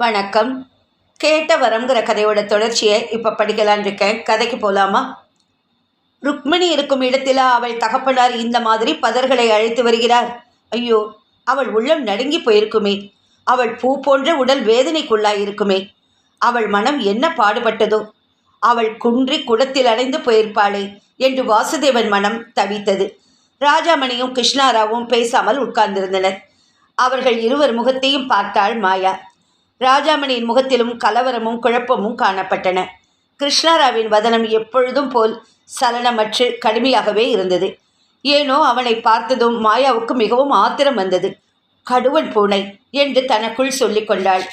வணக்கம். கேட்ட வரங்கிற கதையோட தொடர்ச்சியை இப்போ படிக்கலான் இருக்கேன். கதைக்கு போகலாமா ருக்மிணி இருக்கும் இடத்தில் அவள் தகப்பனார் இந்த மாதிரி பதர்களை அழைத்து வருகிறார். ஐயோ அவள் உள்ளம் நடுங்கி போயிருக்குமே. அவள் பூ போன்ற உடல் வேதனைக்குள்ளாயிருக்குமே அவள் மனம் என்ன பாடுபட்டதோ. அவள் குன்றி குடத்தில் அடைந்து போயிருப்பாளே என்று வாசுதேவன் மனம் தவித்தது. ராஜாமணியும் கிருஷ்ணாராவும் பேசாமல் உட்கார்ந்திருந்தனர். அவர்கள் இருவர் முகத்தையும் பார்த்தாள் மாயா. ராஜாமணியின் முகத்திலும் கலவரமும் குழப்பமும் காணப்பட்டன. கிருஷ்ணாராவின் வதனம் எப்பொழுதும் போல் சலனமற்று கடுமையாகவே இருந்தது. ஏனோ அவனை பார்த்ததும் மாயாவுக்கு மிகவும் ஆத்திரம் வந்தது. கடுவன் பூனை என்று தனக்குள் சொல்லிக் கொண்டாள்.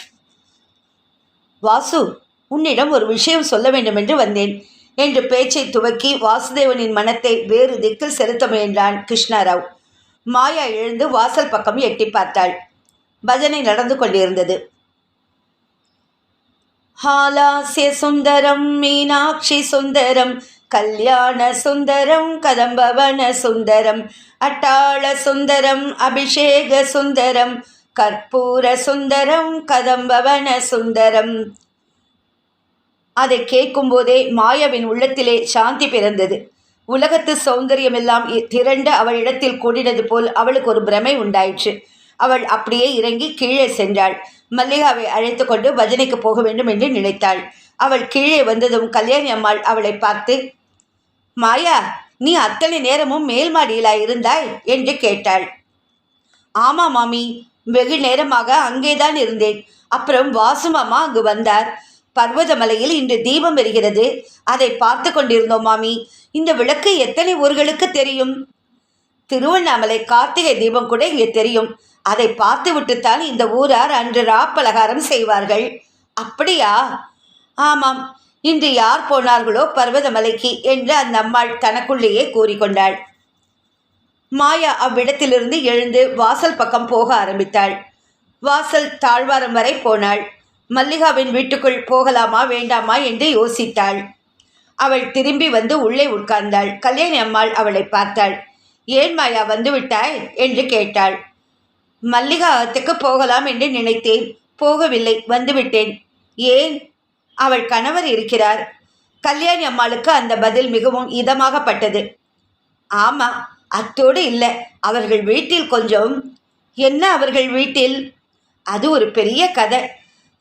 வாசு உன்னிடம் ஒரு விஷயம் சொல்ல வேண்டும் என்று வந்தேன் என்று பேச்சை துவக்கி வாசுதேவனின் மனத்தை வேறு திக்கில் செலுத்த முயன்றான் கிருஷ்ணாராவ். மாயா எழுந்து வாசல் பக்கம் எட்டி பார்த்தாள். பஜனை நடந்து கொண்டிருந்தது. हालास्य सुन्दरं मीनाक्षिसुन्दरं कल्याणसुन्दरं कदम्बवनसुन्दरम् अट्टाळसुन्दरम् अभिषेकसुन्दरं கற்பூரசுந்தரம் கதம்பவன சுந்தரம் அதை கேட்கும்போதே மாயாவின் உள்ளத்திலே சாந்தி பிறந்தது உலகத்து சௌந்தரியமெல்லாம் திரண்டு அவளிடத்தில் கூடினது போல் அவளுக்கு ஒரு பிரமை உண்டாயிற்று அவள் அப்படியே இறங்கி கீழே சென்றாள். மல்லிகாவை அழைத்து கொண்டு பஜனைக்கு போக வேண்டும் என்று நினைத்தாள். அவள் கீழே வந்ததும் கல்யாணி அம்மாள் அவளை பார்த்து மாயா நீ அத்தனை நேரமும் மேல் மாடியிலா இருந்தாய்? என்று கேட்டாள். ஆமா மாமி வெகு நேரமாக அங்கேதான் இருந்தேன். அப்புறம் வாசுமாமா அங்கு வந்தார். பர்வதமலையில் இன்று தீபம் வருகிறது அதை பார்த்து கொண்டிருந்தோம் மாமி. இந்த விளக்கு எத்தனை ஊர்களுக்கு தெரியும்? திருவண்ணாமலை கார்த்திகை தீபம் கூட இங்கே தெரியும். அதை பார்த்துவிட்டுத்தான் இந்த ஊரார் அன்று ராப்பலகாரம் செய்வார்கள். அப்படியா? ஆமாம். இன்று யார் போனார்களோ பர்வதமலைக்கு என்று அந்த அம்மாள் தனக்குள்ளேயே கூறிக்கொண்டாள். மாயா அவ்விடத்திலிருந்து எழுந்து வாசல் பக்கம் போக ஆரம்பித்தாள். வாசல் தாழ்வாரம் வரை போனாள். மல்லிகாவின் வீட்டுக்குள் போகலாமா வேண்டாமா என்று யோசித்தாள். அவள் திரும்பி வந்து உள்ளே உட்கார்ந்தாள். கல்யாணி அம்மாள் அவளை பார்த்தாள். ஏன் மாயா வந்துவிட்டாய்? என்று கேட்டாள். மல்லிகாத்துக்கு போகலாம் என்று நினைத்தேன். போகவில்லை வந்துவிட்டேன். ஏன்? அவள் கணவர் இருக்கிறார். கல்யாணி அம்மாளுக்கு அந்த பதில் மிகவும் இதமாகப்பட்டது. ஆமாம் அத்தோடு இல்லை. அவர்கள் வீட்டில் கொஞ்சம். என்ன அவர்கள் வீட்டில்? அது ஒரு பெரிய கதை.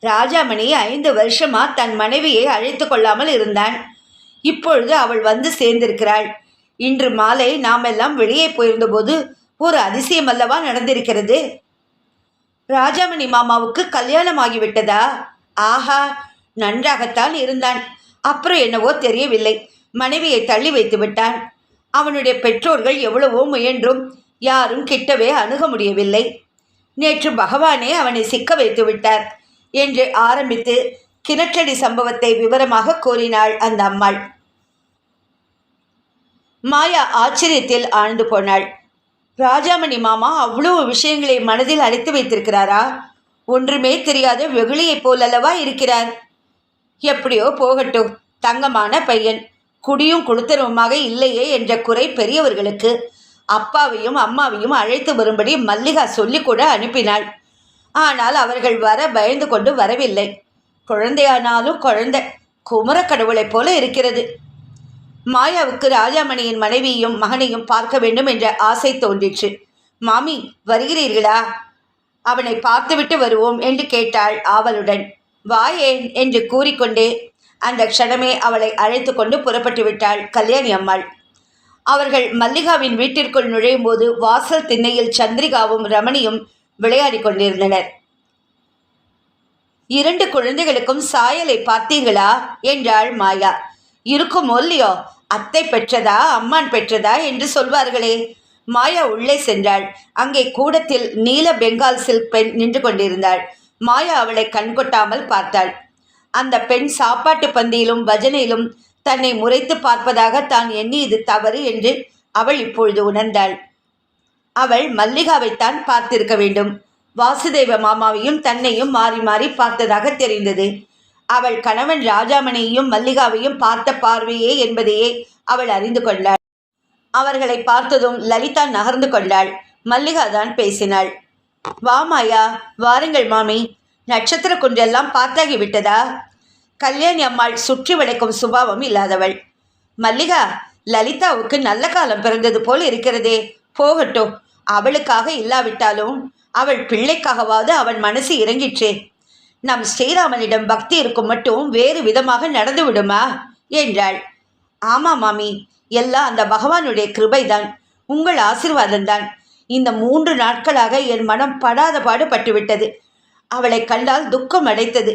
ராஜாமணி ஐந்து வருஷமா தன் மனைவியை அழைத்து கொள்ளாமல் இருந்தான். இப்பொழுது அவள் வந்து சேர்ந்திருக்கிறாள். இன்று மாலை நாமெல்லாம் வெளியே போயிருந்தபோது ஒரு அதிசயம் அல்லவா நடந்திருக்கிறது? ராஜாமணி மாமாவுக்கு கல்யாணம் ஆகிவிட்டதா ஆஹா நன்றாகத்தான் இருந்தான். அப்புறம் என்னவோ தெரியவில்லை. மனைவியை தள்ளி வைத்து விட்டான். அவனுடைய பெற்றோர்கள் எவ்வளவோ முயன்றும் யாரும் கிட்டவே அணுக முடியவில்லை. நேற்று பகவானே அவனை சிக்க வைத்து விட்டார் என்று ஆரம்பித்து கிணற்றடி சம்பவத்தை விவரமாக கூறினாள் அந்த அம்மாள். மாயா ஆச்சரியத்தில் ஆழ்ந்து போனாள். ராஜாமணி மாமா அவ்வளவு விஷயங்களை மனதில் அடைத்து வைத்திருக்கிறாரா? ஒன்றுமே தெரியாத வெகுளியைப் போலல்லவா இருக்கிறார். எப்படியோ போகட்டும் தங்கமான பையன். குடியும் குளுத்தருவமாக இல்லையே என்ற குறை பெரியவர்களுக்கு அப்பாவையும் அம்மாவையும் அழைத்து வரும்படி மல்லிகா சொல்லி கூட அனுப்பினாள். ஆனால் அவர்கள் வர பயந்து கொண்டு வரவில்லை. குழந்தையானாலும் குழந்தை குமரக்கடவுளைப் போல இருக்கிறது. மாயாவுக்கு ராஜாமணியின் மனைவியும் மகனையும் பார்க்க வேண்டும் என்ற ஆசை தோன்றிற்று. மாமி வருகிறீர்களா? அவனை பார்த்துவிட்டு வருவோம் என்று கேட்டாள் ஆவலுடன். வாயேன் என்று கூறிக்கொண்டே அந்த க்ஷணமே அவளை அழைத்து கொண்டு புறப்பட்டு விட்டாள் கல்யாணி அம்மாள். அவர்கள் மல்லிகாவின் வீட்டிற்குள் நுழையும் போது வாசல் திண்ணையில் சந்திரிகாவும் ரமணியும் விளையாடி கொண்டிருந்தனர். இரண்டு குழந்தைகளுக்கும் சாயலை பார்த்தீர்களா? என்றாள் மாயா. இருக்குமோ இல்லையோ அத்தை பெற்றதா? அம்மான் பெற்றதா? என்று சொல்வார்களே. மாயா உள்ளே சென்றாள். அங்கே கூடத்தில் நீல பெங்கால் சில்க் பெண் நின்று கொண்டிருந்தாள். மாயா அவளை கண்கொட்டாமல் பார்த்தாள். அந்த பெண் சாப்பாட்டு பந்தியிலும் பஜனையிலும் தன்னை முறைத்து பார்ப்பதாக தான் எண்ணி இது தவறு என்று அவள் இப்பொழுது உணர்ந்தாள். அவள் மல்லிகாவைத்தான் பார்த்திருக்க வேண்டும். வாசுதேவ மாமாவையும் தன்னையும் மாறி மாறி பார்த்ததாக தெரிந்தது. அவள் கணவன் ராஜாமணியையும் மல்லிகாவையும் பார்த்த பார்வையே என்பதையே அவள் அறிந்து கொண்டாள். அவர்களை பார்த்ததும் லலிதா நகர்ந்து கொண்டாள். மல்லிகா தான் பேசினாள். வா மாயா வாருங்கள் மாமி. நட்சத்திர குன்றெல்லாம் பார்த்தாகி விட்டதா? கல்யாணி அம்மாள் சுற்றி வளைக்கும் சுபாவம் இல்லாதவள். மல்லிகா லலிதாவுக்கு நல்ல காலம் பிறந்தது போல் இருக்கிறதே. போகட்டும். அவளுக்காக இல்லாவிட்டாலும் அவள் பிள்ளைக்காகவாவது அவன் மனசு இறங்கிற்றே. நம் ஸ்ரீராமனிடம் பக்தி இருக்கும் மட்டும் வேறு விதமாக நடந்து விடுமா என்றாள். ஆமா மாமி எல்லாம் அந்த பகவானுடைய கிருபைதான் உங்கள் ஆசிர்வாதம்தான். இந்த மூன்று நாட்களாக என் மனம் படாத பாடு பட்டுவிட்டது அவளை கண்டால் துக்கம் அடைத்தது.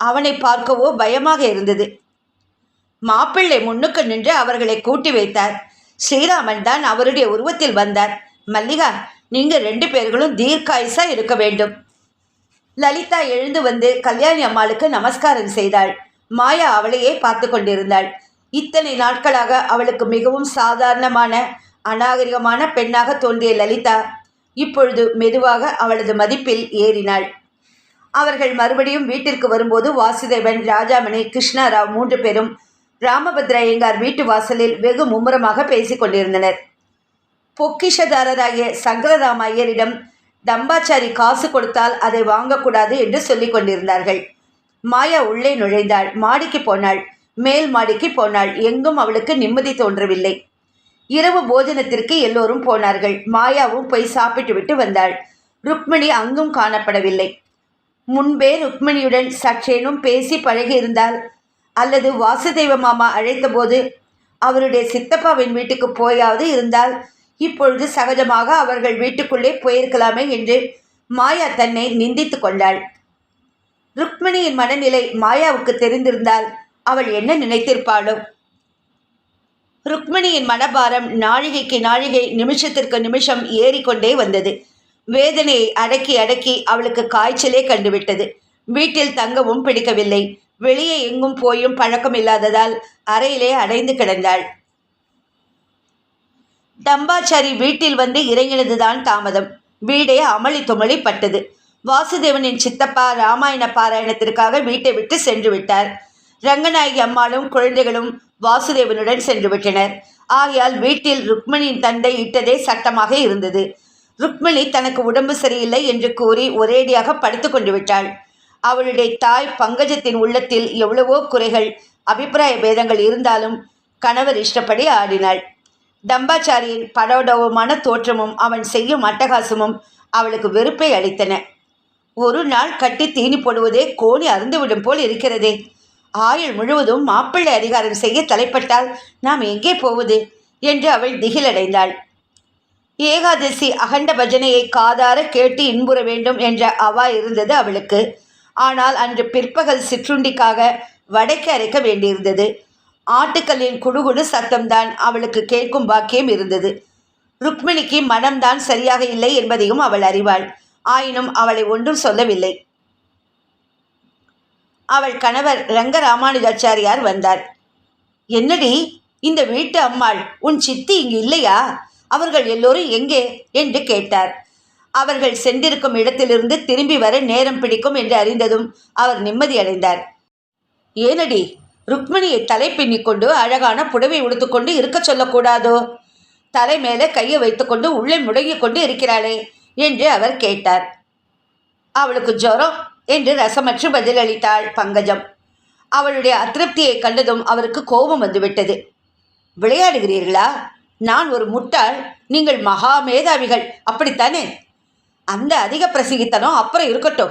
அவனை பார்க்கவோ பயமாக இருந்தது. மாப்பிள்ளை முன்னுக்கு நின்று அவர்களை கூட்டி வைத்தார். ஸ்ரீராமன் தான் அவருடைய உருவத்தில் வந்தார். மல்லிகா நீங்கள் ரெண்டு பேர்களும் தீர்க்காயுசா இருக்க வேண்டும். லலிதா எழுந்து வந்து கல்யாணி அம்மாளுக்கு நமஸ்காரம் செய்தாள். மாயா அவளையே பார்த்து கொண்டிருந்தாள். இத்தனை நாட்களாக அவளுக்கு மிகவும் சாதாரணமான அநாகரிகமான பெண்ணாக தோன்றிய லலிதா இப்பொழுது மெதுவாக அவளது மதிப்பில் ஏறினாள். அவர்கள் மறுபடியும் வீட்டிற்கு வரும்போது வாசுதேவன் ராஜாமணி கிருஷ்ணாராவ் மூன்று பேரும் ராமபத்ர ஐயங்கார் வீட்டு வாசலில் வெகு மும்முரமாக பேசிக் கொண்டிருந்தனர். பொக்கிஷதாரராகிய சங்கரராமையரிடம் தம்பாச்சாரி காசு கொடுத்தால் அதை வாங்கக்கூடாது என்று சொல்லிக் கொண்டிருந்தார்கள். மாயா உள்ளே நுழைந்தாள். மாடிக்கு போனாள். மேல் மாடிக்கு போனாள். எங்கும் அவளுக்கு நிம்மதி தோன்றவில்லை. இரவு போஜனத்திற்கு எல்லோரும் போனார்கள். மாயாவும் போய் சாப்பிட்டு விட்டு வந்தாள். ருக்மிணி அங்கும் காணப்படவில்லை. முன்பே ருக்மிணியுடன் சற்றேனும் பேசி பழகியிருந்தால் அல்லது வாசுதேவ மாமா அழைத்தபோது அவருடைய சித்தப்பாவின் வீட்டுக்கு போயாவது இருந்தால் இப்பொழுது சகஜமாக அவர்கள் வீட்டுக்குள்ளே போயிருக்கலாமே என்று மாயா தன்னை நிந்தித்து கொண்டாள். ருக்மிணியின் மனநிலை மாயாவுக்கு தெரிந்திருந்தால் அவள் என்ன நினைத்திருப்பாளோ? ருக்மிணியின் மனபாரம் நாழிகைக்கு நாழிகை நிமிஷத்திற்கு நிமிஷம் ஏறிக்கொண்டே வந்தது. வேதனையை அடக்கி அடக்கி அவளுக்கு காய்ச்சலே கண்டுவிட்டது. வீட்டில் தங்கவும் பிடிக்கவில்லை. வெளியே எங்கும் போயும் பழக்கம் இல்லாததால் அறையிலே அடைந்து கிடந்தாள். டம்பாச்சாரி வீட்டில் வந்து இறங்கினதுதான் தாமதம். வீடே அமளி துமளி பட்டது. வாசுதேவனின் சித்தப்பா ராமாயண பாராயணத்திற்காக வீட்டை விட்டு சென்று விட்டார். ரங்கநாயகி அம்மாளும் குழந்தைகளும் வாசுதேவனுடன் சென்று விட்டனர். ஆகையால் வீட்டில் ருக்மணியின் தந்தை இட்டதே சட்டமாக இருந்தது. ருக்மிணி தனக்கு உடம்பு சரியில்லை என்று கூறி ஒரேடியாக படுத்து கொண்டு விட்டாள். அவளுடைய தாய் பங்கஜத்தின் உள்ளத்தில் எவ்வளவோ குறைகள் அபிப்பிராய பேதங்கள் இருந்தாலும் கணவர் இஷ்டப்படி ஆடினாள். டம்பாச்சாரியின் படோடவமான தோற்றமும் அவன் செய்யும் அட்டகாசமும் அவளுக்கு வெறுப்பை அளித்தன. ஒரு நாள் கட்டி தீனி போடுவதே கோணி அருந்துவிடும் போல் இருக்கிறதே. ஆயுள் முழுவதும் மாப்பிள்ளை அதிகாரம் செய்ய தலைப்பட்டால் நாம் எங்கே போவது? என்று அவள் திகிலடைந்தாள். ஏகாதசி அகண்ட பஜனையை காதார கேட்டு இன்புற வேண்டும் என்ற அவா இருந்தது அவளுக்கு. ஆனால் அன்று பிற்பகல் சிற்றுண்டிக்காக வடைக்கு அரைக்க வேண்டியிருந்தது. ஆட்டுக்கல்லின் குடுகுடு சத்தம்தான் அவளுக்கு கேட்கும் பாக்கியம் இருந்தது. ருக்மிணிக்கு மனம்தான் சரியாக இல்லை என்பதையும் அவள் அறிவாள். ஆயினும் அவளை ஒன்றும் சொல்லவில்லை. அவள் கணவர் ரங்கராமானுஜாச்சாரியார் வந்தார். என்னடி இந்த வீட்டு அம்மாள் உன் சித்தி இங்கு இல்லையா? அவர்கள் எல்லோரும் எங்கே? என்று கேட்டார். அவர்கள் சென்றிருக்கும் இடத்திலிருந்து திரும்பி வர நேரம் பிடிக்கும் என்று அறிந்ததும் அவர் நிம்மதியடைந்தார். ஏனடி ருக்மிணியை தலை பின்னிக்கொண்டு அழகான புடவை உடுத்துக்கொண்டு இருக்க சொல்லக்கூடாதோ? தலை மேலே கையை வைத்துக்கொண்டு உள்ளே முடங்கிக் கொண்டு இருக்கிறாளே என்று அவர் கேட்டார். அவளுக்கு ஜுரம் என்று ரசமற்று பதிலளித்தாள் பங்கஜம். அவளுடைய அதிருப்தியை கண்டதும் அவருக்கு கோபம் வந்துவிட்டது. விளையாடுகிறீர்களா? நான் ஒரு முட்டாள் நீங்கள் மகா மேதாவிகள் அப்படித்தானே? அந்த அதிக பிரசங்கித்தனம் அப்புறம் இருக்கட்டும்.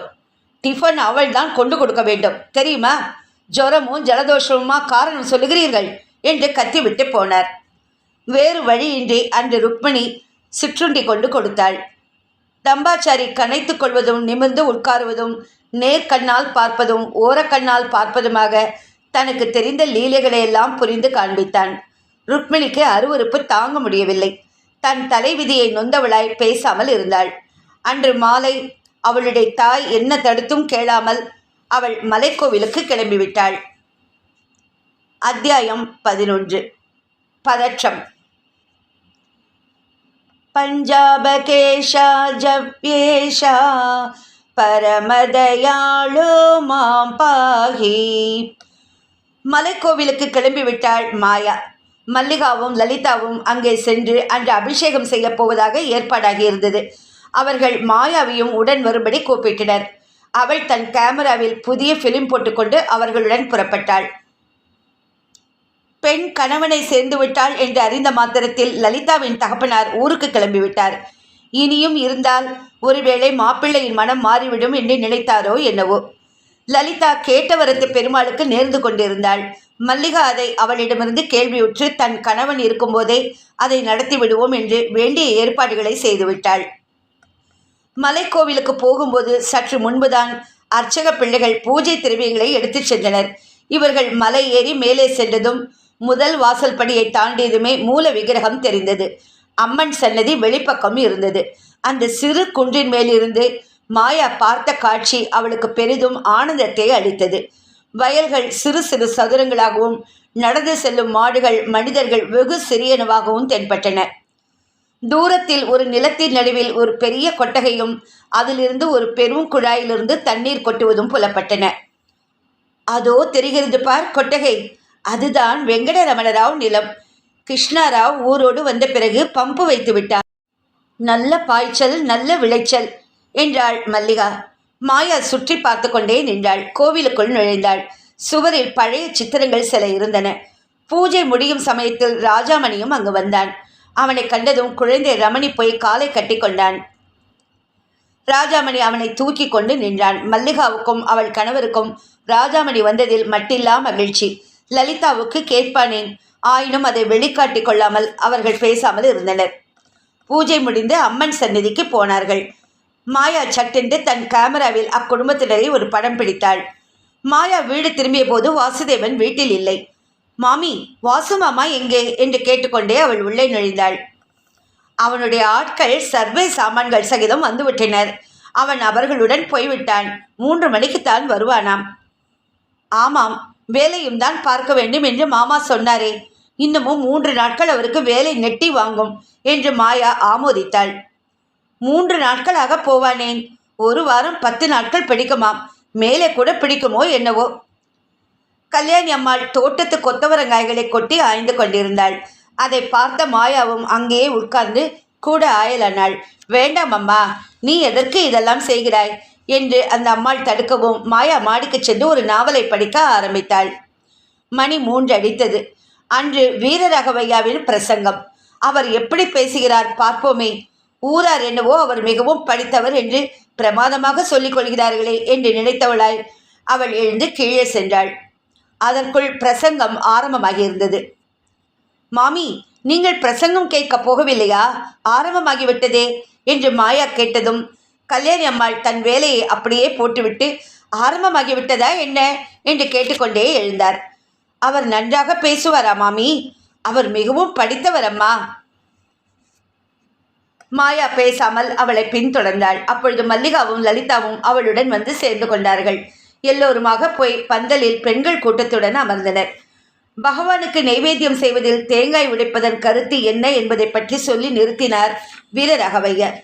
டிஃபன் அவள் தான் கொண்டு கொடுக்க வேண்டும் தெரியுமா? ஜுரமும் ஜலதோஷமுமா காரணம் சொல்லுகிறீர்கள் என்று கத்திவிட்டு போனார். வேறு வழியின்றி அன்று ருக்மிணி சிற்றுண்டி கொண்டு கொடுத்தாள். தம்பாச்சாரி கனைத்துக் கொள்வதும் நிமிர்ந்து உட்காருவதும் நேர்கண்ணால் பார்ப்பதும் ஓரக்கண்ணால் பார்ப்பதுமாக தனக்கு தெரிந்த லீலைகளையெல்லாம் புரிந்து காண்பித்தான். ருக்மிணிக்கு அருவருப்பு தாங்க முடியவில்லை. தன் தலைவிதியை நொந்தவளாய் பேசாமல் இருந்தாள். அன்று மாலை அவளுடைய தாய் என்ன தடுத்தும் கேளாமல் அவள் மலைக்கோவிலுக்கு கிளம்பிவிட்டாள். அத்தியாயம் பதினொன்று. பதற்றம். பஞ்சாபகேஷா ஜவ்யேஷா பரமதயாளோ மாம் பாகி. மலைக்கோவிலுக்கு கிளம்பிவிட்டாள் மாயா. மல்லிகாவும் லலிதாவும் அங்கே சென்று அன்று அபிஷேகம் செய்யப் போவதாக ஏற்பாடாகி இருந்தது அவர்கள் மாயாவையும் உடன் வரும்படி கூப்பிட்டனர். அவள் தன் கேமராவில் புதிய ஃபிலிம் போட்டுக்கொண்டு அவர்களுடன் புறப்பட்டாள். பெண் கணவனை சேர்ந்து விட்டாள் என்று அறிந்த மாத்திரத்தில் லலிதாவின் தகப்பனார் ஊருக்கு கிளம்பிவிட்டார் இனியும் இருந்தால் ஒருவேளை மாப்பிள்ளையின் மனம் மாறிவிடும் என்று நினைத்தாரோ என்னவோ. லலிதா கேட்டவரத்து பெருமாளுக்கு நேர்ந்து கொண்டிருந்தாள். மல்லிகா அதை அவளிடமிருந்து கேள்வியுற்று தன் கணவன் இருக்கும்போதே அதை நடத்தி விடுவோம் என்று வேண்டிய ஏற்பாடுகளை செய்துவிட்டாள் மலைக்கோவிலுக்கு போகும்போது சற்று முன்புதான் அர்ச்சக பிள்ளைகள் பூஜை திரவியங்களை எடுத்துச் சென்றனர். இவர்கள் மலை ஏறி மேலே சென்றதும் முதல் வாசல் படியை தாண்டியதுமே மூல விக்கிரகம் தெரிந்தது. அம்மன் சன்னதி வெளிப்பக்கம் இருந்தது. அந்த சிறு குன்றின் மேலிருந்து மாயா பார்த்த காட்சி அவளுக்கு பெரிதும் ஆனந்தத்தை அளித்தது. வயல்கள் சிறு சிறு சதுரங்களாகவும் நடந்து செல்லும் மாடுகள் மனிதர்கள் வெகு சிறியனவாகவும் தென்பட்டன. தூரத்தில் ஒரு நிலத்தின் நடுவில் ஒரு பெரிய கொட்டகையும் அதிலிருந்து ஒரு பெரும் குழாயிலிருந்து தண்ணீர் கொட்டுவதும் புலப்பட்டன. அதோ தெரிகிறது பார் கொட்டகை. அதுதான் வெங்கடரமணராவ் நிலம். கிருஷ்ணாராவ் ஊரோடு வந்த பிறகு பம்பு வைத்து விட்டார். நல்ல பாய்ச்சல் நல்ல விளைச்சல் என்றாள் மல்லிகா. மாயா சுற்றி பார்த்து கொண்டே நின்றாள். கோவிலுக்குள் நுழைந்தாள். சுவரில் பழைய சித்திரங்கள் சில இருந்தன. பூஜை முடியும் சமயத்தில் ராஜாமணியும் அங்கு வந்தான். அவனை கண்டதும் குழந்தை ரமணி போய் காலை கட்டி கொண்டான் ராஜாமணி அவனை தூக்கி கொண்டு நின்றான். மல்லிகாவுக்கும் அவள் கணவருக்கும் ராஜாமணி வந்ததில் மட்டில்லா மகிழ்ச்சி. லலிதாவுக்கு கேட்பானேன். ஆயினும் அதை வெளிக்காட்டி கொள்ளாமல் அவர்கள் பேசாமல் இருந்தனர். பூஜை முடிந்து அம்மன் சந்நிதிக்கு போனார்கள். மாயா சட்டென்று தன் கேமராவில் அக்குடும்பத்தினரை ஒரு படம் பிடித்தாள். மாயா வீடு திரும்பிய போது வாசுதேவன் வீட்டில் இல்லை. மாமி வாசு மாமா எங்கே? என்று கேட்டுக்கொண்டே அவள் உள்ளே நுழைந்தாள். அவனுடைய ஆட்கள் சர்வே சாமான்கள் சகிதம் வந்துவிட்டனர். அவன் அவர்களுடன் போய்விட்டான். மூன்று மணிக்குத்தான் வருவானாம். ஆமாம் வேலையும் தான் பார்க்க வேண்டும் என்று மாமா சொன்னாரே. இன்னமும் மூன்று நாட்கள் அவருக்கு வேலை நெட்டி வாங்கும் என்று மாயா ஆமோதித்தாள். மூன்று நாட்களாக போவானேன். ஒரு வாரம் பத்து நாட்கள் பிடிக்குமாம். மேலே கூட பிடிக்குமோ என்னவோ. கல்யாணி அம்மாள் தோட்டத்து கொத்தவரங்காய்களை கொட்டி ஆய்ந்து கொண்டிருந்தாள். அதை பார்த்த மாயாவும் அங்கேயே உட்கார்ந்து கூட ஆயலானாள் வேண்டாம் அம்மா. நீ எதற்கு இதெல்லாம் செய்கிறாய்? என்று அந்த அம்மாள் தடுக்கவும் மாயா மாடிக்கு சென்று ஒரு நாவலை படிக்க ஆரம்பித்தாள். மணி மூன்று அடித்தது. அன்று வீரராகவையாவின் பிரசங்கம். அவர் எப்படி பேசுகிறார் பார்ப்போமே. ஊரார் என்னவோ அவர் மிகவும் படித்தவர் என்று பிரமாதமாக சொல்லிக் கொள்கிறார்களே என்று நினைத்தவளாய் அவள் எழுந்து கீழே சென்றாள். அதற்குள் பிரசங்கம் ஆரம்பமாகியிருந்தது. மாமி நீங்கள் பிரசங்கம் கேட்கப் போகவில்லையா? ஆரம்பமாகிவிட்டதே என்று மாயா கேட்டதும் கல்யாணி அம்மாள் தன் வேலையை அப்படியே போட்டுவிட்டு ஆரம்பமாகிவிட்டதா என்ன? என்று கேட்டுக்கொண்டே எழுந்தார். அவர் நன்றாக பேசுவாரா மாமி? அவர் மிகவும் படித்தவர் அம்மா மாயா பேசாமல் அவளை பின்தொடர்ந்தாள். அப்பொழுது மல்லிகாவும் லலிதாவும் அவளுடன் வந்து சேர்ந்து கொண்டார்கள். எல்லோருமாக போய் பந்தலில் பெண்கள் கூட்டத்துடன் அமர்ந்தனர். பகவானுக்கு நைவேத்தியம் செய்வதில் தேங்காய் உடைப்பதன் கருத்து என்ன என்பதை பற்றி சொல்லி நிறுத்தினார் வீரரகவையர்.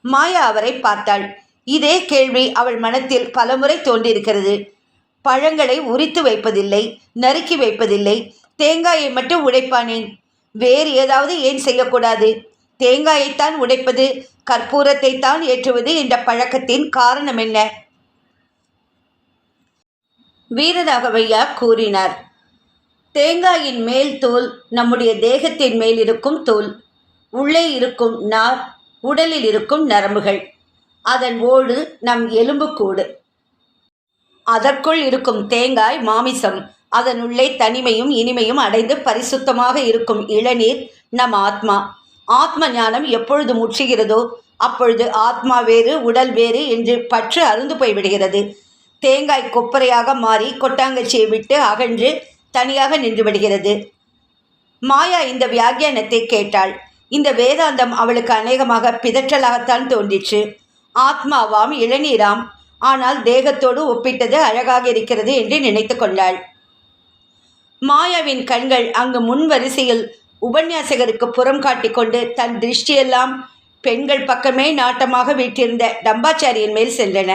மாயா அவரை பார்த்தாள். இதே கேள்வி அவள் மனத்தில் பலமுறை தோன்றியிருக்கிறது. பழங்களை உரித்து வைப்பதில்லை நறுக்கி வைப்பதில்லை தேங்காயை மட்டும் உடைப்பானேன்? வேறு ஏதாவது ஏன் செய்யக்கூடாது? தேங்காயைத்தான் உடைப்பது கற்பூரத்தை தான் ஏற்றுவது என்ற பழக்கத்தின் காரணம் என்ன? வீரராகவையா கூறினார். தேங்காயின் மேல் தோல் நம்முடைய தேகத்தின் மேல் இருக்கும் தோல் உள்ளே இருக்கும் நார் உடலில் இருக்கும் நரம்புகள். அதன் ஓடு நம் எலும்புக்கூடு. அதற்குள் இருக்கும் தேங்காய் மாமிசம் அதன் உள்ளே தனிமையும் இனிமையும் அடைந்து பரிசுத்தமாக இருக்கும் இளநீர் நம் ஆத்மா. ஆத்ம ஞானம் எப்பொழுது முற்றுகிறதோ அப்பொழுது ஆத்மா வேறு உடல் வேறு என்று பற்று அருந்து போய்விடுகிறது. தேங்காய் கொப்பரையாக மாறி கொட்டாங்கச்சியை விட்டு அகன்று தனியாக நின்று விடுகிறது. மாயா இந்த வியாகியானத்தை கேட்டாள். இந்த வேதாந்தம் அவளுக்கு அநேகமாக பிதற்றலாகத்தான் தோன்றிற்று. ஆத்மாவாம் இளநீராம். ஆனால் தேகத்தோடு ஒப்பிட்டது அழகாக இருக்கிறது என்று நினைத்து கொண்டாள். மாயாவின் கண்கள் அங்கு முன் வரிசையில் உபன்யாசகருக்கு புறம் காட்டிக்கொண்டு தன் திருஷ்டியெல்லாம் பெண்கள் பக்கமே நாட்டமாக வீட்டிருந்த டம்பாச்சாரியின் மேல் சென்றன.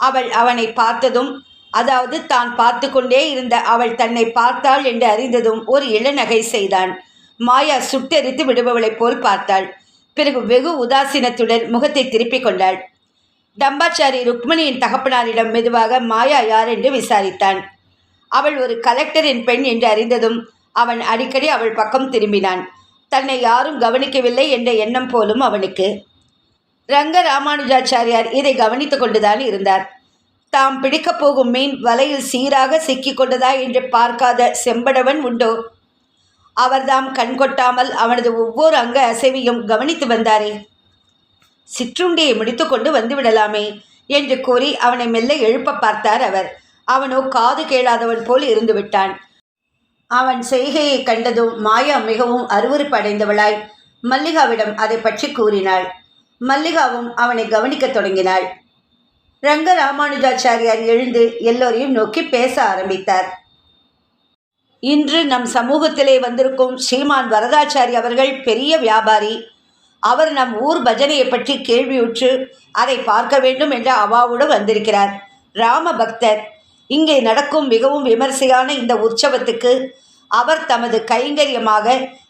அவள் அவனை பார்த்ததும் அதாவது தான் பார்த்து கொண்டே இருந்த அவள் தன்னை பார்த்தாள் என்று அறிந்ததும் ஒரு இளநகை செய்தான். மாயா சுட்டெரித்து விடுபவளைப் போல் பார்த்தாள். பிறகு வெகு உதாசீனத்துடன் முகத்தை திருப்பிக் கொண்டாள். டம்பாச்சாரி ருக்மணியின் தகப்பனாரிடம் மெதுவாக மாயா யார்? என்று விசாரித்தான். அவள் ஒரு கலெக்டரின் பெண் என்று அறிந்ததும் அவன் அடிக்கடி அவள் பக்கம் திரும்பினான். தன்னை யாரும் கவனிக்கவில்லை என்ற எண்ணம் போலும் அவனுக்கு. ரங்க ராமானுஜாச்சாரியார் இதை கவனித்துக் கொண்டுதான் இருந்தார். தாம் பிடிக்கப் போகும் மீன் வலையில் சீராக சிக்கிக் கொண்டதா என்று பார்க்காத செம்படவன் உண்டோ? அவர்தாம் கண்கொட்டாமல் அவனது ஒவ்வொரு அங்க அசைவையும் கவனித்து வந்தாரே. சிற்றுண்டியை முடித்துக்கொண்டு வந்துவிடலாமே என்று கூறி அவனை மெல்ல எழுப்ப பார்த்தார் அவர். அவனோ காது கேளாதவன் போல் இருந்து விட்டான். அவன் செய்கையை கண்டதும் மாயா மிகவும் அருவருப்படைந்தவளாய். மல்லிகாவிடம் அதை பற்றி கூறினாள். மல்லிகாவும் அவனை கவனிக்கத் தொடங்கினாள். ரங்க ராமானுஜாச்சாரியார் எழுந்து எல்லோரையும் நோக்கி பேச ஆரம்பித்தார். இன்று நம் சமூகத்திலே வந்திருக்கும் ஸ்ரீமான் வரதாச்சாரி அவர்கள் பெரிய வியாபாரி. அவர் நம் ஊர் பஜனையை பற்றி கேள்வியுற்று அதை பார்க்க வேண்டும் என்ற அவாவோடு வந்திருக்கிறார். ராம பக்தர் இங்கே நடக்கும் மிகவும் விமர்சையான இந்த உற்சவத்துக்கு அவர் தமது கைங்கரியமாக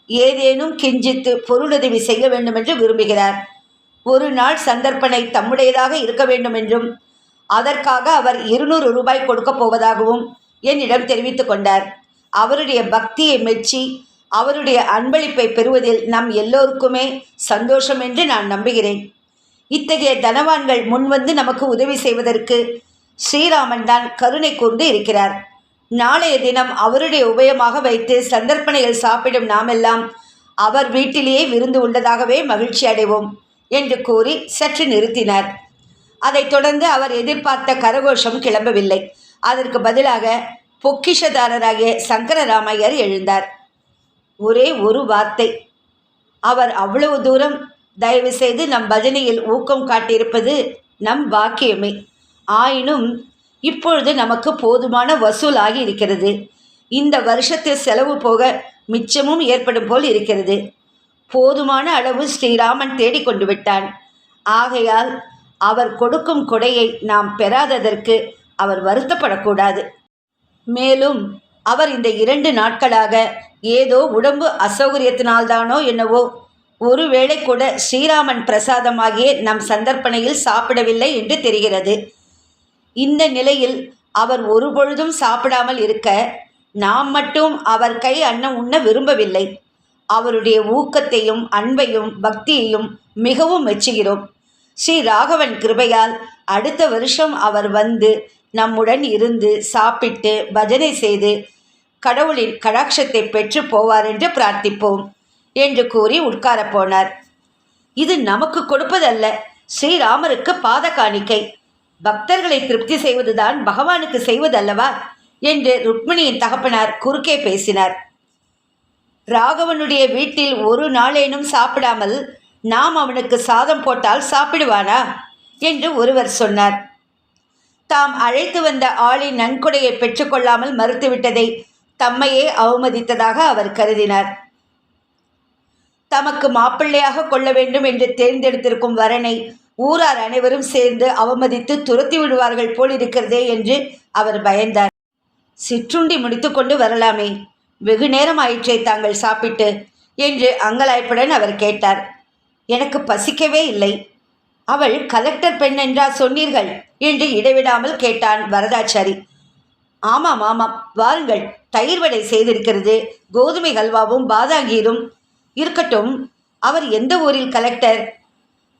ஏதேனும் கிஞ்சித்து பொருளுதவி செய்ய வேண்டும் என்று விரும்புகிறார். ஒரு நாள் சந்தர்ப்பனை தம்முடையதாக இருக்க வேண்டும் என்றும் அதற்காக அவர் இருநூறு ரூபாய் கொடுக்கப் போவதாகவும் என்னிடம் தெரிவித்துக் கொண்டார். அவருடைய பக்தியை மெச்சி அவருடைய அன்பளிப்பை பெறுவதில் நம் எல்லோருக்குமே சந்தோஷம் என்று நான் நம்புகிறேன். இத்தகைய தனவான்கள் முன்வந்து நமக்கு உதவி செய்வதற்கு ஸ்ரீராமன் தான் கருணை கூர்ந்து இருக்கிறார். நாளைய தினம் அவருடைய உபயமாக வைத்து சந்தர்ப்பணைகள் சாப்பிடும் நாமெல்லாம் அவர் வீட்டிலேயே விருந்து உள்ளதாகவே மகிழ்ச்சி அடைவோம். என்று கூறி சற்று நிறுத்தினார். அதைத் தொடர்ந்து அவர் எதிர்பார்த்த கரகோஷம் கிளம்பவில்லை. அதற்கு பதிலாக பொக்கிஷதாரராகிய சங்கரராமையர் எழுந்தார். ஒரே ஒரு வார்த்தை. அவர் அவ்வளவு தூரம் தயவு செய்து நம் பஜனையில் ஊக்கம் காட்டியிருப்பது நம் பாக்கியமே. ஆயினும் இப்பொழுது நமக்கு போதுமான வசூலாகி இருக்கிறது. இந்த வருஷத்தில் செலவு போக மிச்சமும் ஏற்படும் போல் இருக்கிறது. போதுமான அளவு ஸ்ரீராமன் தேடிக்கொண்டு விட்டான். ஆகையால் அவர் கொடுக்கும் கொடையை நாம் பெறாததற்கு அவர் வருத்தப்படக்கூடாது. மேலும் அவர் இந்த இரண்டு நாட்களாக ஏதோ உடம்பு அசௌகரியத்தினால்தானோ என்னவோ ஒருவேளை கூட ஸ்ரீராமன் பிரசாதமாகிய நம் சந்தர்ப்பணையில் சாப்பிடவில்லை என்று தெரிகிறது. இந்த நிலையில் அவர் ஒருபொழுதும் சாப்பிடாமல் இருக்க நாம் மட்டும் அவர் கை அன்னம் உண்ண விரும்பவில்லை. அவருடைய ஊக்கத்தையும் அன்பையும் பக்தியையும் மிகவும் மெச்சுகிறோம். ஸ்ரீ ராகவன் கிருபையால் அடுத்த வருஷம் அவர் வந்து நம்முடன் இருந்து சாப்பிட்டு பஜனை செய்து கடவுளின் கடாட்சத்தை பெற்று போவார் என்று பிரார்த்திப்போம் என்று கூறி உட்காரப் போனார். இது நமக்கு கொடுப்பதல்ல ஸ்ரீராமருக்கு பாத காணிக்கை. பக்தர்களை திருப்தி செய்வதுதான் பகவானுக்கு செய்வதல்லவா? என்று ருக்மிணியின் தகப்பனார் குறுக்கே பேசினார். ராகவனுடைய வீட்டில் ஒரு நாளேனும் சாப்பிடாமல் நாம் அவனுக்கு சாதம் போட்டால் சாப்பிடுவானா? என்று ஒருவர் சொன்னார். தாம் அழைத்து வந்த ஆளின் நன்கொடையை பெற்றுக்கொள்ளாமல் மறுத்துவிட்டதை தம்மையே அவமதித்ததாக அவர் கருதினார். தமக்கு மாப்பிள்ளையாக கொள்ள வேண்டும் என்று தேர்ந்தெடுத்திருக்கும் வரனை ஊரார் அனைவரும் சேர்ந்து அவமதித்து துரத்தி விடுவார்கள் போல் இருக்கிறதே என்று அவர் பயந்தார். சிற்றுண்டி முடித்துக்கொண்டு வரலாமே. வெகு நேரம் ஆயிற்றே தாங்கள் சாப்பிட்டு என்று அங்கலாய்ப்புடன் அவர் கேட்டார். எனக்கு பசிக்கவே இல்லை. அவள் கலெக்டர் பெண் என்றா சொன்னீர்கள்? என்று இடைவிடாமல் கேட்டான் வரதாச்சாரி. ஆமாம் ஆமாம். வாருங்கள். தயிர் வடை செய்திருக்கிறது. கோதுமை ஹல்வாவும் பாதாங்கீரும் இருக்கட்டும். அவர் எந்த ஊரில் கலெக்டர்?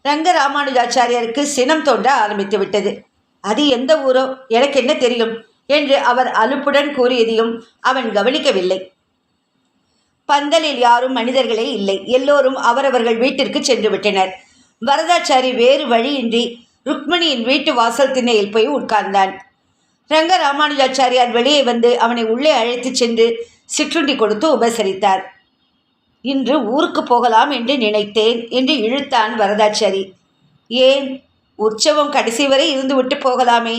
ரங்க ராமானுஜாச்சாரியருக்கு சினம் தோன்ற ஆரம்பித்து விட்டது அது எந்த ஊரோ? எனக்கு என்ன தெரியும்? என்று அவர் அலுப்புடன் கூறியதையும் அவன் கவனிக்கவில்லை. பந்தலில் யாரும் மனிதர்களே இல்லை. எல்லோரும் அவரவர்கள் வீட்டிற்கு சென்று விட்டனர் வரதாச்சாரி வேறு வழியின்றி ருக்மணியின் வீட்டு வாசல் திண்ணையில் போய் உட்கார்ந்தான். ரங்க ராமானுஜாச்சாரியார் வெளியே வந்து அவனை உள்ளே அழைத்துச் சென்று சிற்றுண்டி கொடுத்து உபசரித்தார். இன்று ஊருக்கு போகலாம் என்று நினைத்தேன் என்று இழுத்தான் வரதாச்சாரி. ஏன்? உற்சவம் கடைசி வரை இருந்துவிட்டு போகலாமே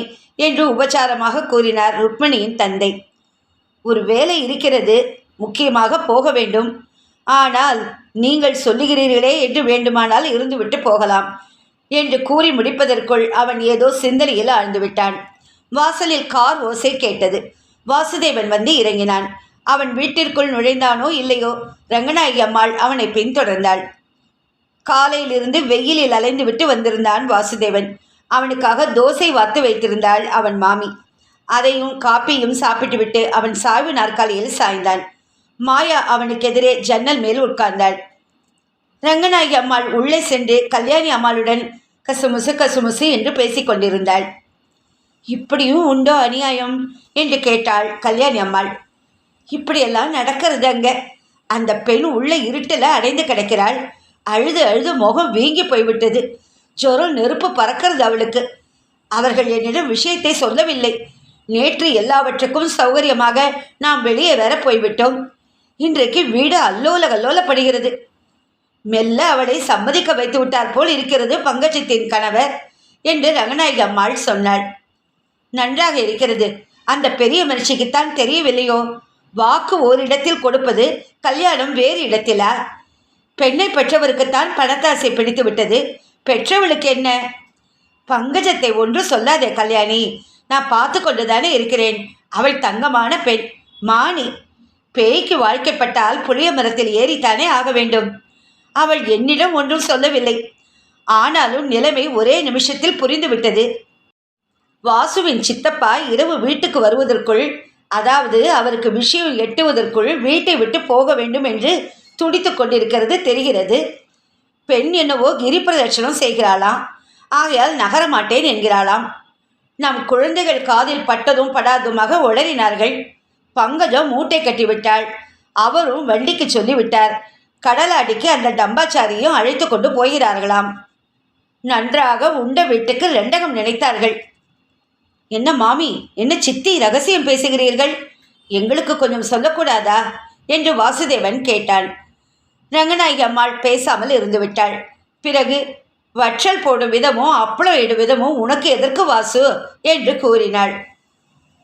என்று உபச்சாரமாக கூறினார் ருக்மிணியின் தந்தை. ஒரு வேலை இருக்கிறது முக்கியமாக போக வேண்டும். ஆனால் நீங்கள் சொல்லுகிறீர்களே என்று வேண்டுமானால் இருந்துவிட்டு போகலாம் என்று கூறி முடிப்பதற்குள் அவன் ஏதோ சிந்தனையில் ஆழ்ந்துவிட்டான். வாசலில் கார் ஓசை கேட்டது. வாசுதேவன் வந்து இறங்கினான். அவன் வீட்டிற்குள் நுழைந்தானோ இல்லையோ? ரங்கநாயகி அம்மாள் அவனை பின்தொடர்ந்தாள். காலையிலிருந்து வெயிலில் அலைந்துவிட்டு வந்திருந்தான் வாசுதேவன். அவனுக்காக தோசை வாத்து வைத்திருந்தாள் அவன் மாமி. அதையும் காப்பியும் சாப்பிட்டுவிட்டு அவன் சாய்வு நாற்காலியில் சாய்ந்தான். மாயா அவனுக்கு எதிரே ஜன்னல் மேல் உட்கார்ந்தாள். ரங்கநாயகி அம்மாள் உள்ளே சென்று கல்யாணி அம்மாளுடன் கசுமுசு கசுமுசு என்று பேசிக் கொண்டிருந்தாள். இப்படியும் உண்டோ அநியாயம்? என்று கேட்டாள் கல்யாணி அம்மாள். இப்படியெல்லாம் நடக்கிறது அங்க. அந்த பெண் உள்ள இருட்டில் அடைந்து கிடக்கிறாள். அழுது அழுது முகம் வீங்கி போய்விட்டது. ஜொரம் நெருப்பு பறக்கிறது அவளுக்கு. அவர்கள் என்னிடம் விஷயத்தை சொல்லவில்லை. நேற்று எல்லாவற்றுக்கும் சௌகரியமாக நாம் வெளியே வர போய்விட்டோம். இன்றைக்கு வீடு அல்லோல கல்லோலப்படுகிறது. மெல்ல அவளை சம்மதிக்க வைத்து விட்டார் போல் இருக்கிறது பங்கஜத்தின் கணவர் என்று ரங்கநாயகி அம்மாள் சொன்னாள். நன்றாக இருக்கிறது. அந்த பெரிய மனுஷிக்குத்தான் தெரியவில்லையோ? வாக்கு ஓரிடத்தில் கொடுப்பது கல்யாணம் வேறு இடத்திலா? பெண்ணை பெற்றவருக்குத்தான் பணத்தாசை பிடித்து விட்டது. பெற்றவளுக்கு என்ன? பங்கஜத்தை ஒன்று சொல்லாதே கல்யாணி. நான் பார்த்து கொண்டு தானே இருக்கிறேன். அவள் தங்கமான பெண். மாணி பேய்க்கு வாழ்க்கைப்பட்டால் புளிய மரத்தில் ஏறித்தானே ஆக வேண்டும். அவள் என்னிடம் ஒன்றும் சொல்லவில்லை. ஆனாலும் நிலைமை ஒரே நிமிஷத்தில் புரிந்துவிட்டது. வாசுவின் சித்தப்பா இரவு வீட்டுக்கு வருவதற்குள் அதாவது அவருக்கு விஷயம் எட்டுவதற்குள் வீட்டை விட்டு போக வேண்டும் என்று துடித்து கொண்டிருக்கிறது தெரிகிறது. பெண் என்னவோ கிரி பிரதட்சணம் செய்கிறாளாம். ஆகையால் நகரமாட்டேன் என்கிறாளாம். நம் குழந்தைகள் காதில் பட்டதும் படாதுமாக உளறினார்கள் பங்கஜம் மூட்டை கட்டிவிட்டாள். அவரும் வண்டிக்கு சொல்லிவிட்டார். கடலாடிக்கு அந்த டம்பாச்சாரியும் அழைத்து கொண்டு போகிறார்களாம். நன்றாக உண்ட வீட்டுக்கு ரெண்டகம் நினைத்தார்கள். என்ன மாமி என்ன சித்தி ரகசியம் பேசுகிறீர்கள்? எங்களுக்கு கொஞ்சம் சொல்லக்கூடாதா? என்று வாசுதேவன் கேட்டான் ரங்கநாயகி அம்மாள் பேசாமல் இருந்துவிட்டாள். பிறகு வற்றல் போடும் விதமும் அப்பளம் இடும் விதமும் உனக்கு எதற்கு வாசு? என்று கூறினாள்.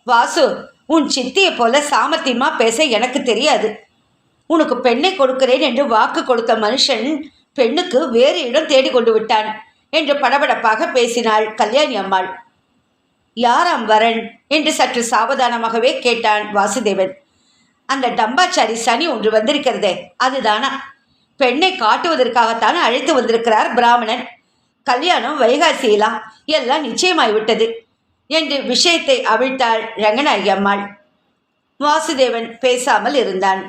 வாசு உன் சித்தியை போல சாமர்த்தியமா பேச எனக்கு தெரியாது. உனக்கு பெண்ணை கொடுக்கிறேன் என்று வாக்கு கொடுத்த மனுஷன் பெண்ணுக்கு வேறு இடம் தேடி கொண்டு விட்டான் என்று படபடப்பாக பேசினாள் கல்யாணி அம்மாள் யாராம் வரன்? என்று சற்று சாவதானமாகவே கேட்டான் வாசுதேவன். அந்த டம்பாச்சாரி சனி ஒன்று வந்திருக்கிறதே அதுதானா? பெண்ணை காட்டுவதற்காகத்தான் அழைத்து வந்திருக்கிறார் பிராமணன். கல்யாணம் வைகாசியிலாம் எல்லாம் நிச்சயமாய்விட்டது என்று விஷயத்தை அவிழ்த்தாள் ரங்கநாயகி அம்மாள் வாசுதேவன் பேசாமல் இருந்தான்.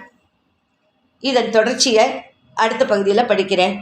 இதன் தொடர்ச்சியை அடுத்த பகுதியில் படிக்கிறேன்.